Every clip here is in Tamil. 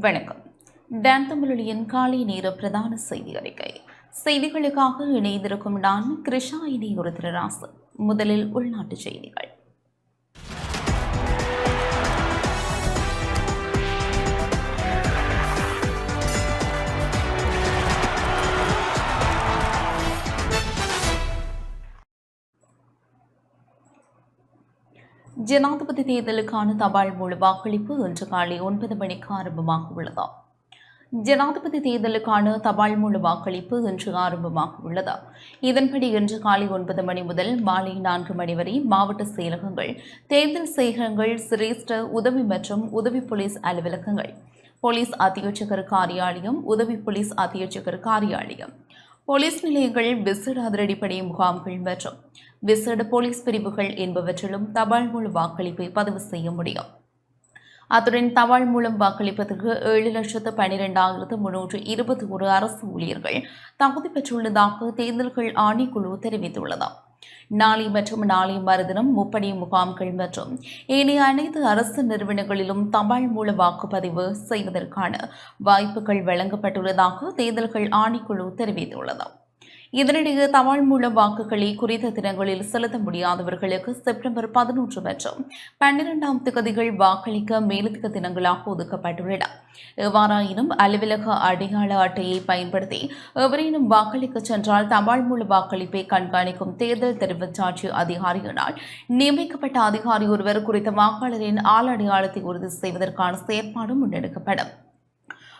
வணக்கம். டான் தமிழொலியின் காலை நேர பிரதான செய்தி அறிக்கை. செய்திகளுக்காக இணைந்திருக்கும் நான் கிருஷா இனி ஒரு திருராசு முதலில் உள்நாட்டு செய்திகள். ஜனாதிபதி தேர்தலுக்கான தபால் மூல வாக்களிப்பு இன்று காலை ஒன்பது மணிக்கு ஆரம்பமாக உள்ளது. ஜனாதிபதி தேர்தலுக்கான தபால் மூல வாக்களிப்பு இன்று ஆரம்பமாக உள்ளது. இதன்படி இன்று காலை ஒன்பது மணி முதல் மாலை நான்கு மணி வரை மாவட்ட செயலகங்கள் தேர்தல் சேகரங்கள் சிரேஷ்ட உதவி மற்றும் உதவி போலீஸ் அலுவலகங்கள் போலீஸ் அத்தியட்சகர் காரியாலயம் உதவி போலீஸ் அத்தியட்சகர் காரியாலயம் போலீஸ் நிலையங்கள் விசிட அதிரடிப்படை முகாம்கள் மற்றும் விசேட போலீஸ் பிரிவுகள் என்பவற்றிலும் தபால் மூலம் வாக்களிப்பை பதிவு செய்ய முடியும். அத்துடன் தபால் மூலம் வாக்களிப்பதற்கு ஏழு லட்சத்து பனிரெண்டாயிரத்து முன்னூற்று இருபத்தி ஒரு அரசு ஊழியர்கள் தகுதி பெற்றுள்ளதாக தேர்தல்கள் ஆணைக்குழு தெரிவித்துள்ளது. நாளை மற்றும் நாளை மறுதினம் முப்படை முகாம்கள் மற்றும் ஏனைய அனைத்து அரசு நிறுவனங்களிலும் தபால் மூல வாக்குப்பதிவு செய்வதற்கான வாய்ப்புகள் வழங்கப்பட்டுள்ளதாக தேர்தல்கள் ஆணைக்குழு தெரிவித்துள்ளது. இதனிடையே தமிழ் மூலம் வாக்குகளை குறித்த தினங்களில் செலுத்த முடியாதவர்களுக்கு செப்டம்பர் பதினொன்று மற்றும் பன்னிரெண்டாம் திகதிகள் வாக்களிக்க மேலதிக தினங்களாக ஒதுக்கப்பட்டுள்ளன. எவ்வாறாயினும் அலுவலக அடையாள அட்டையை பயன்படுத்தி எவரேனும் வாக்களிக்க சென்றால் தபால் மூல வாக்களிப்பை கண்காணிக்கும் தேர்தல் தெரிவிச்சாட்சி அதிகாரியினால் நியமிக்கப்பட்ட அதிகாரி ஒருவர் குறித்த வாக்காளரின் ஆள் அடையாளத்தை உறுதி செய்வதற்கான செயற்பாடு முன்னெடுக்கப்படும்.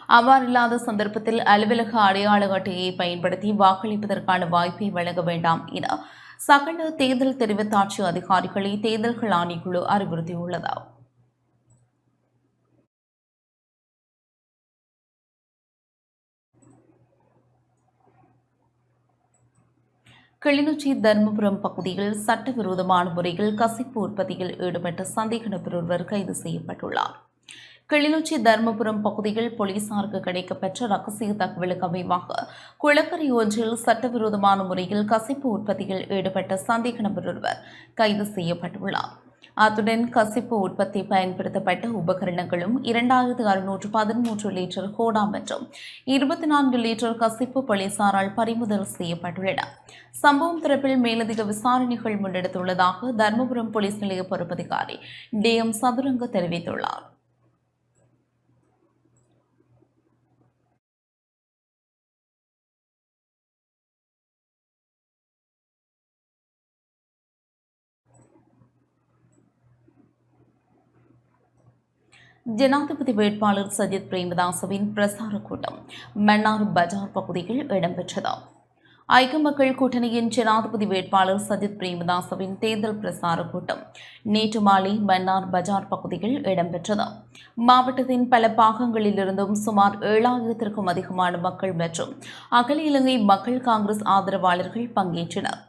அவ்வாறில்லாத சந்தர்ப்பத்தில் அலுவலக அடையாள அட்டையை பயன்படுத்தி வாக்களிப்பதற்கான வாய்ப்பை வழங்க வேண்டாம் என சகல தேர்தல் தெரிவித்தாட்சி அதிகாரிகளை தேர்தல்கள் ஆணைக்குழு அறிவுறுத்தியுள்ளது. கிளிநொச்சி தர்மபுரம் பகுதியில் சட்டவிரோதமான முறையில் கசிப்பு உற்பத்தியில் ஈடுபட்ட சந்தேக நபர் ஒருவர் கைது செய்யப்பட்டுள்ளார். கிளிநொச்சி தர்மபுரம் பகுதியில் போலீசாருக்கு கிடைக்கப்பெற்ற ரகசிய தகவலுக்கு அமைவாக குளக்கரை ஒன்றில் சட்டவிரோதமான முறையில் கசிப்பு உற்பத்தியில் ஈடுபட்ட சந்தேக நபர் ஒருவர் கைது செய்யப்பட்டுள்ளார். அத்துடன் கசிப்பு உற்பத்தி பயன்படுத்தப்பட்ட உபகரணங்களும் இரண்டாயிரத்து அறுநூற்று பதிமூன்று லிட்டர் கோடா மற்றும் இருபத்தி நான்கு லிட்டர் கசிப்பு போலீசாரால் பறிமுதல் செய்யப்பட்டுள்ளன. சம்பவம் தரப்பில் மேலதிக விசாரணைகள் முன்னெடுத்துள்ளதாக தர்மபுரம் போலீஸ் நிலைய பொறுப்பதிகாரி டி எம் சதுரங்க தெரிவித்துள்ளார். ஜனாதிபதி வேட்பாளர் சஜித் பிரேமதாசவின் பிரசார கூட்டம் மன்னார் பஜார் பகுதியில் இடம்பெற்றது. ஐக்கிய மக்கள் கூட்டணியின் ஜனாதிபதி வேட்பாளர் சஜித் பிரேமதாசவின் தேர்தல் பிரசார கூட்டம் நேற்று மாலை மன்னார் பஜார் பகுதியில் இடம்பெற்றது. மாவட்டத்தின் பல பாகங்களிலிருந்தும் சுமார் ஏழாயிரத்திற்கும் அதிகமான மக்கள் மற்றும் அகில இலங்கை மக்கள் காங்கிரஸ் ஆதரவாளர்கள் பங்கேற்றனர்.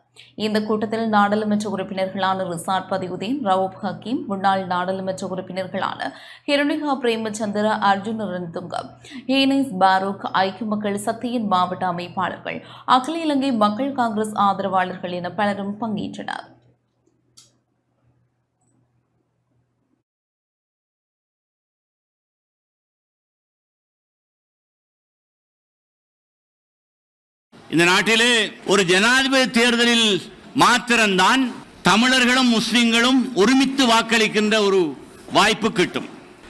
இந்த கூட்டத்தில் நாடாளுமன்ற உறுப்பினர்களான ரிசாட் பதியுதீன் ரவுப் ஹக்கீம் முன்னாள் நாடாளுமன்ற உறுப்பினர்களான ஹிரணிகா பிரேமச்சந்திர அர்ஜுன் ரன்துங்கம் ஹேனிஸ் பாரூக் ஐக்கிய மக்கள் சக்தியின் மாவட்ட அமைப்பாளர்கள் அகில இலங்கை மக்கள் காங்கிரஸ் ஆதரவாளர்கள் என பலரும் பங்கேற்றனர். இந்த நாட்டிலே ஒரு ஜனாதிபதி தேர்தலில் மாத்திரம்தான் தமிழர்களும் முஸ்லிம்களும் ஒருமித்து வாக்களிக்கின்ற ஒரு வாய்ப்பு கிட்டும்.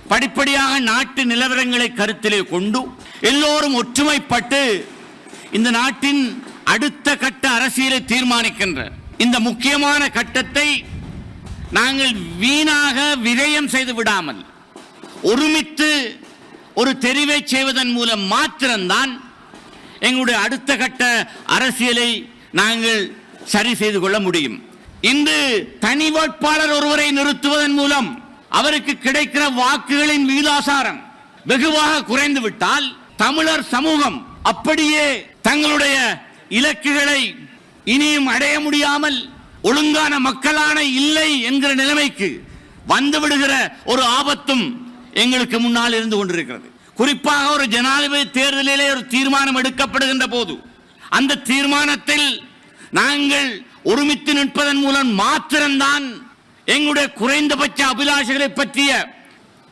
படிப்படியாக நாட்டு நிலவரங்களை கருத்திலே கொண்டு எல்லோரும் ஒற்றுமைப்பட்டு இந்த நாட்டின் அடுத்த கட்ட அரசியலை தீர்மானிக்கின்ற இந்த முக்கியமான கட்டத்தை நாங்கள் வீணாக விரயம் செய்து விடாமல் ஒருமித்து ஒரு தெரிவை செய்வதன் மூலம் மாத்திரம்தான் எங்களுடைய அடுத்த கட்ட அரசியலை நாங்கள் சரி செய்து கொள்ள முடியும். இன்று தனி வேட்பாளர் ஒருவரை நிறுத்துவதன் மூலம் அவருக்கு கிடைக்கிற வாக்குகளின் விகிதாசாரம் வெகுவாக குறைந்து விட்டால் தமிழர் சமூகம் அப்படியே தங்களுடைய இலக்குகளை இனியும் அடைய முடியாமல் ஒழுங்கான மக்களான இல்லை என்கிற நிலைமைக்கு வந்துவிடுகிற ஒரு ஆபத்தும் எங்களுக்கு முன்னால் இருந்து கொண்டிருக்கிறது. குறிப்பாக ஒரு ஜனாதிபதி தேர்தலிலே ஒரு தீர்மானம் எடுக்கப்படுகின்ற போது அந்த தீர்மானத்தில் நாங்கள் ஒருமித்து நிற்பதன் மூலம் மாத்திரம்தான் எங்களுடைய குறைந்தபட்ச அபிலாஷைகளை பற்றிய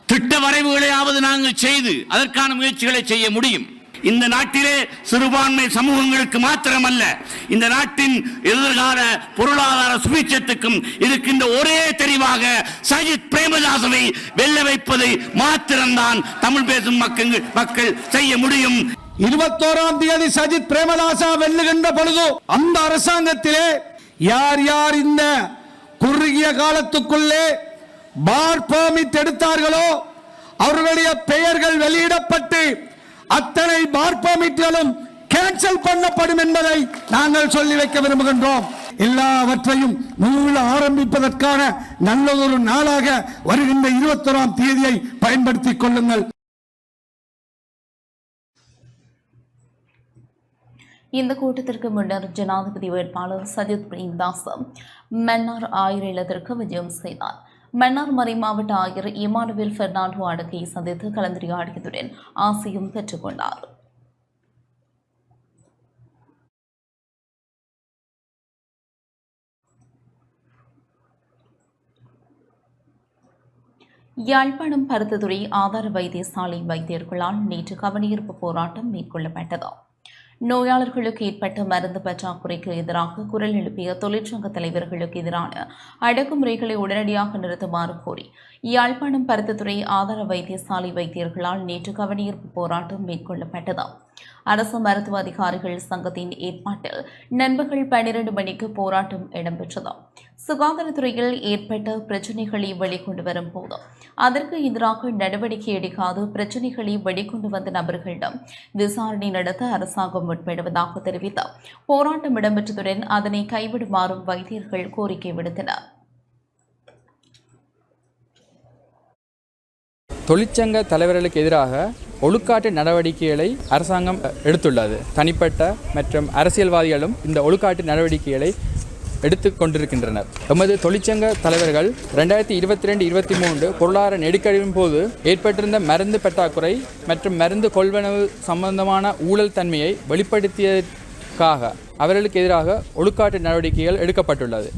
திட்ட வரைவுகளையாவது நாங்கள் செய்து அதற்கான முயற்சிகளை செய்ய முடியும். இந்த நாட்டிலே சிறுபான்மை சமூகங்களுக்கு மாத்திரமல்ல இந்த நாட்டின் எதிர்கால பொருளாதார சுபீட்சத்துக்கும் இருக்கின்ற ஒரே தெரிவாக சஜித் பிரேமதாசவை வெல்ல வைப்பதை மாத்திரம்தான் தமிழ் பேசும் மக்கள் மக்கள் செய்ய முடியும். இருபத்தோராம் தேதி சஜித் பிரேமதாசா வெல்லுகின்ற பொழுது அந்த அரசாங்கத்திலே யார் யார் இந்த குறுகிய காலத்துக்குள்ளே பார் பெர்மிட் எடுத்தார்களோ அவர்களுடைய பெயர்கள் வெளியிடப்பட்டு அத்தனை பார்ப்போமிட்டாலும் கேன்சல் பண்ணப்படும் என்பதை நாங்கள் சொல்லி வைக்க விரும்புகின்றோம். எல்லாவற்றையும் மீள ஆரம்பிப்பதற்கான நல்லதொரு நாளாக வருகின்ற இருபத்தொராம் தேதியை பயன்படுத்திக் கொள்ளுங்கள். இந்த கூட்டத்திற்கு முன்னர் ஜனாதிபதி வேட்பாளர் சஜித் பிரேம்தாஸ் மன்னார் ஆயிரத்திற்கு விஜயம் செய்தார். மன்னார்மறை மாவட்ட ஆயர் இமானுவேல் பெர்னாண்டோ அடக்கை சந்தித்து கலந்துரையாடியதுடன் ஆசையும் பெற்றுக்கொண்டார். யாழ்ப்பாணம் பருத்ததுறை ஆதார வைத்தியசாலை வைத்தியர்களால் நேற்று கவனஈர்ப்பு போராட்டம் மேற்கொள்ளப்பட்டது. நோயாளர்களுக்கு ஏற்பட்ட மருந்து பற்றாக்குறைக்கு எதிராக குரல் எழுப்பிய தொழிற்சங்க தலைவர்களுக்கு எதிரான அடக்குமுறைகளை உடனடியாக நிறுத்துமாறு கோரி யாழ்ப்பாணம் பருத்தத்துறை ஆதார வைத்தியசாலை வைத்தியர்களால் நேற்று கவனஈர்ப்பு போராட்டம் மேற்கொள்ளப்பட்டது. அரசு மருத்துவ அதிகாரிகள் சங்கத்தின் ஏற்பாட்டில் நண்பகல் பன்னிரண்டு மணிக்கு போராட்டம் இடம்பெற்றது. சுகாதாரத்துறையில் ஏற்பட்ட பிரச்சினைகளை வெளிக்கொண்டு வரும் போது அதற்கு எதிராக நடவடிக்கை எடுக்காது பிரச்சினைகளை வெளிக்கொண்டு வந்த நபர்களிடம் விசாரணை நடத்த அரசாங்கம் முற்படுவதாக தெரிவித்தார். போராட்டம் இடம்பெற்றதுடன் அதனை கைவிடுமாறும் வைத்தியர்கள் கோரிக்கை விடுத்தனர். தொழிற்சங்க தலைவர்களுக்கு எதிராக ஒழுக்காட்டு நடவடிக்கைகளை அரசாங்கம் எடுத்துள்ளது. தனிப்பட்ட மற்றும் அரசியல்வாதிகளும் இந்த ஒழுக்காட்டு நடவடிக்கைகளை எடுத்து கொண்டிருக்கின்றனர். எமது தொழிற்சங்க தலைவர்கள் ரெண்டாயிரத்தி இருபத்தி ரெண்டு இருபத்தி மூன்று பொருளாதார நெருக்கடியின் போது ஏற்பட்டிருந்த மருந்து பற்றாக்குறை மற்றும் மருந்து கொள்வனவு சம்பந்தமான ஊழல் தன்மையை வெளிப்படுத்தியதற்காக அவர்களுக்கு எதிராக ஒழுக்காட்டு நடவடிக்கைகள் எடுக்கப்பட்டுள்ளது.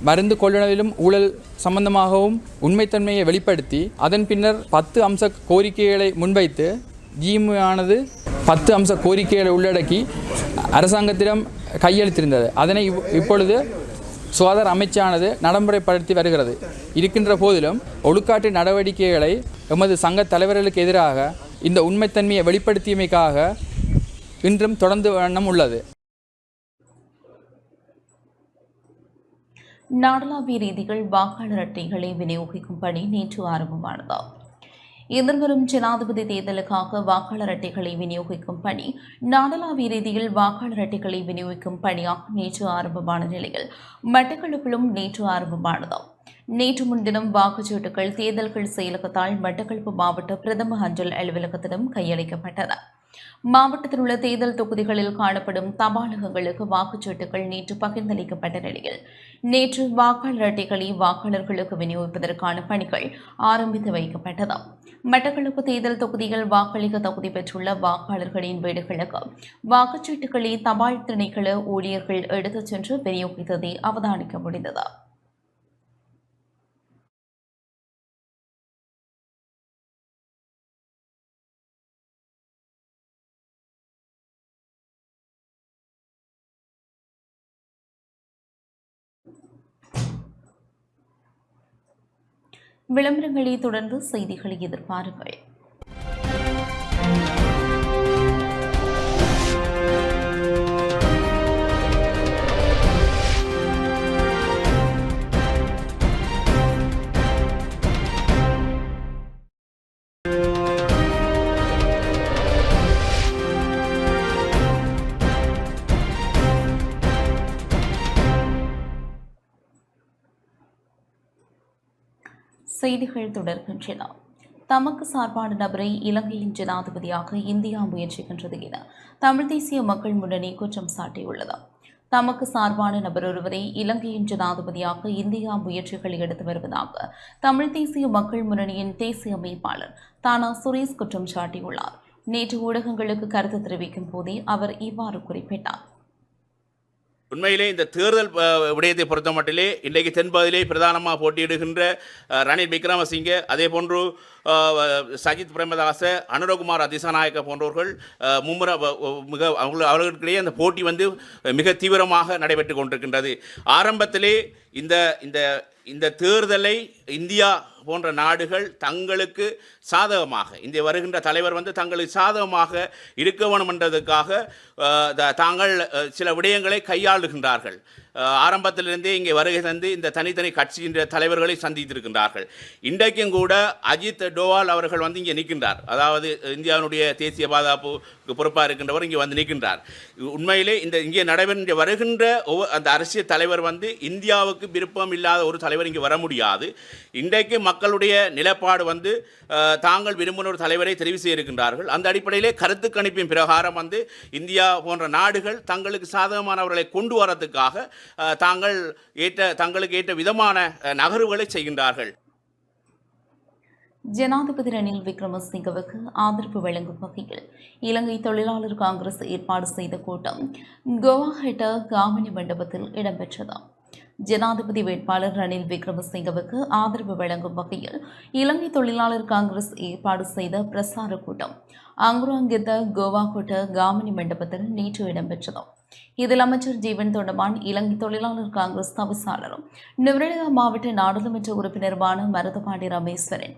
மருந்து கொள்ளுணவிலும் ஊழல் சம்பந்தமாகவும் உண்மைத்தன்மையை வெளிப்படுத்தி அதன் பின்னர் பத்து அம்ச கோரிக்கைகளை முன்வைத்து ஜிமுயானது பத்து அம்ச கோரிக்கைகளை உள்ளடக்கி அரசாங்கத்திடம் கையளித்திருந்தது. அதனை இவ்- இப்பொழுது சுகாதார அமைச்சானது நடைமுறைப்படுத்தி வருகிறது. இருக்கின்ற போதிலும் ஒழுக்காட்டு நடவடிக்கைகளை எமது சங்க தலைவர்களுக்கு எதிராக இந்த உண்மைத்தன்மையை வெளிப்படுத்தியமைக்காக இன்றும் தொடர்ந்து வண்ணம் உள்ளது. நாடளாவிய ரீதிகள் வாக்காளர் அட்டைகளை விநியோகிக்கும் பணி நேற்று ஆரம்பமானது. எதிர்வரும் ஜனாதிபதி தேர்தலுக்காக வாக்காளர் அட்டைகளை விநியோகிக்கும் பணி நாடளாவிய ரீதியில் வாக்காளர் அட்டைகளை விநியோகிக்கும் பணியாக நேற்று ஆரம்பமான நிலையில் மட்டக்களப்பிலும் நேற்று ஆரம்பமானது. நேற்று முன்தினம் வாக்குச்சீட்டுகள் தேர்தல்கள் செயலகத்தால் மட்டக்களப்பு மாவட்ட பிரதம அஞ்சல் அலுவலகத்திடம் கையளிக்கப்பட்டன. மாவட்டத்தில் உள்ள தேர்தல் தொகுதிகளில் காணப்படும் தபாலகங்களுக்கு வாக்குச்சீட்டுகள் நேற்று பகிர்ந்தளிக்கப்பட்ட நிலையில் நேற்று வாக்காளர் அட்டைகளை வாக்காளர்களுக்கு விநியோகிப்பதற்கான பணிகள் ஆரம்பித்து வைக்கப்பட்டது. மட்டக்களப்பு தேர்தல் தொகுதியில் வாக்களிக்க தகுதி பெற்றுள்ள வாக்காளர்களின் வீடுகளுக்கு வாக்குச்சீட்டுகளை தபால் திணைக்கள ஊழியர்கள் எடுத்துச் சென்று விநியோகித்ததை அவதானிக்க முடிந்தது. விளம்பரங்களை தொடர்ந்து செய்திகளை எதிர்பாருங்கள். செய்திகள் தொடர்கின்றன. தமக்கு சார்பான நபரை இலங்கையின் ஜனாதிபதியாக இந்தியா முயற்சிக்கின்றது என தமிழ் தேசிய மக்கள் முன்னணி குற்றம் சாட்டியுள்ளது. தமக்கு சார்பான நபர் ஒருவரை இலங்கையின் ஜனாதிபதியாக இந்தியா முயற்சிகளை எடுத்து வருவதாக தமிழ் தேசிய மக்கள் முன்னணியின் தேசிய அமைப்பாளர் தானா சுரேஷ் குற்றம் சாட்டியுள்ளார். நேற்று ஊடகங்களுக்கு கருத்து தெரிவிக்கும் போதே அவர் இவ்வாறு குறிப்பிட்டார். உண்மையிலே இந்த தேர்தல் விடயத்தை பொறுத்த மட்டிலே இன்றைக்கு தென்பகுதியிலே பிரதானமாக போட்டியிடுகின்ற ரணில் விக்ரமசிங்கே அதே போன்று சஜித் பிரேமதாச அனுரகுமார் அதிசாநாயக்க போன்றவர்கள் அஹ், மும்முர மிக அவங்க அவர்களுக்கிடையே அந்த போட்டி வந்து மிக தீவிரமாக நடைபெற்று கொண்டிருக்கின்றது. ஆரம்பத்திலே இந்த இந்த இந்த தேர்தலை இந்தியா போன்ற நாடுகள் தங்களுக்கு சாதகமாக இந்திய வருகின்ற தலைவர் வந்து தங்களுக்கு சாதகமாக இருக்க வேணும் என்றதுக்காக த- தாங்கள் சில விடயங்களை கையாளுகின்றார்கள். ஆரம்பத்திலிருந்தே இங்கே வருகை தந்து இந்த தனித்தனி கட்சியின் தலைவர்களை சந்தித்திருக்கின்றார்கள். இன்றைக்கும் கூட அஜித் டோவால் அவர்கள் வந்து இங்கே நிற்கின்றார். அதாவது இந்தியாவினுடைய தேசிய பாதுகாப்புக்கு பொறுப்பாக இருக்கின்றவர் இங்கே வந்து நிற்கின்றார். உண்மையிலே இந்த இங்கே நடைபெற்ற வருகின்ற ஒவ்வொரு அந்த அரசியல் தலைவர் வந்து இந்தியாவுக்கு விருப்பம் இல்லாத ஒரு தலைவர் இங்கே வர முடியாது. இன்றைக்கு மக்களுடைய நிலப்பாடு வந்து தாங்கள் விரும்பின ஒரு தலைவரை தெரிவு செய்திருக்கின்றார்கள். அந்த அடிப்படையிலே கருத்து கணிப்பின் பிரகாரம் வந்து இந்தியா போன்ற நாடுகள் தங்களுக்கு சாதகமானவர்களை கொண்டு வரதுக்காக தாங்கள் ஏற்ற தங்களுக்கு ஏற்ற விதமான நகர்வுகளை செய்கின்றார்கள். ஜனாதிபதி ரணில் விக்ரமசிங்கவுக்கு ஆதரவு வழங்கும் வகையில் இலங்கை தொழிலாளர் காங்கிரஸ் ஏற்பாடு செய்த கூட்டம் கோவாஹெட்ட காமினி மண்டபத்தில் இடம்பெற்றது. ஜனாதிபதி வேட்பாளர் ரணில் விக்ரமசிங்கவுக்கு ஆதரவு வழங்கும் வகையில் இலங்கை தொழிலாளர் காங்கிரஸ் ஏற்பாடு செய்த பிரசார கூட்டம் அங்குராங்கித்த கோவாகோட்ட காமினி மண்டபத்தில் நேற்று இடம்பெற்றது. இதில் அமைச்சர் ஜீவன் தொண்டமான் இலங்கை தொழிலாளர் காங்கிரஸ் தவிசாளரும் நிவரணியா மாவட்ட நாடாளுமன்ற உறுப்பினருமான மருதபாண்டி ரமேஸ்வரன்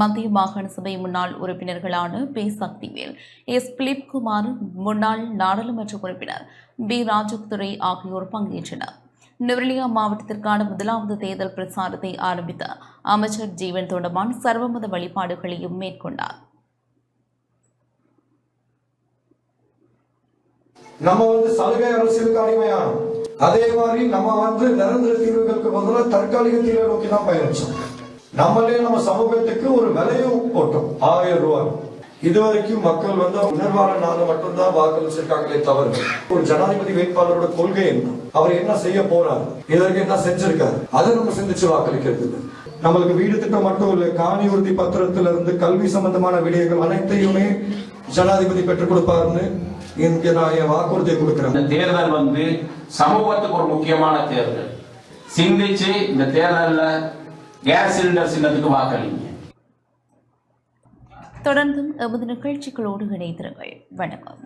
மத்திய மாகாண சபை முன்னாள் உறுப்பினர்களான பி. சக்திவேல் எஸ். பிலிப்குமார் முன்னாள் நாடாளுமன்ற உறுப்பினர் பி. ராஜதுரை ஆகியோர் பங்கேற்றனர். நுவரெலியா மாவட்டத்திற்கான முதலாவது தேர்தல் பிரச்சாரத்தை ஆரம்பித்த அமைச்சர் ஜீவன் தொண்டமான் சர்வமத வழிபாடுகளையும் மேற்கொண்டார். நம்ம வந்து சலுகை அரசியலுக்கு அடிமையானோம் அதே மாதிரி நம்ம வந்து நிரந்தர தீர்வுகளுக்கு பதிலாக தற்காலிக தீர்வை நோக்கி தான் பயணிச்சோம். நம்மளே நம்ம சமூகத்துக்கு ஒரு விலையும் போட்டோம் ஆயிரம் ரூபாய் இதுவரைக்கும் மக்கள் வந்து உணர்வான நாள் மட்டும்தான் வாக்களிச்சிருக்காங்களே தவறு ஒரு ஜனாதிபதி வேட்பாளரோட கொள்கை என்ன? அவர் என்ன செய்ய போறாரு? இதற்கு என்ன செஞ்சிருக்காரு? அதை நம்ம சிந்திச்சு வாக்களிக்கிறது நம்மளுக்கு வீடு திட்டம் மட்டும் இல்ல காணி உறுதி பத்திரத்துல இருந்து கல்வி சம்பந்தமான விடயங்கள் அனைத்தையுமே ஜனாதிபதி பெற்றுக் கொடுப்பாருன்னு இங்க நான் என் வாக்குறுதியை கொடுக்கிறேன். இந்த தேர்தல் வந்து சமூகத்துக்கு ஒரு முக்கியமான தேர்தல். சிந்திச்சு இந்த தேர்தல்ல கேஸ் சிலிண்டர் சின்னத்துக்கு வாக்களிங்க. தொடர்ந்தும் எமது நிகழ்ச்சிகளோடு இணைந்திருங்கள். வணக்கம்.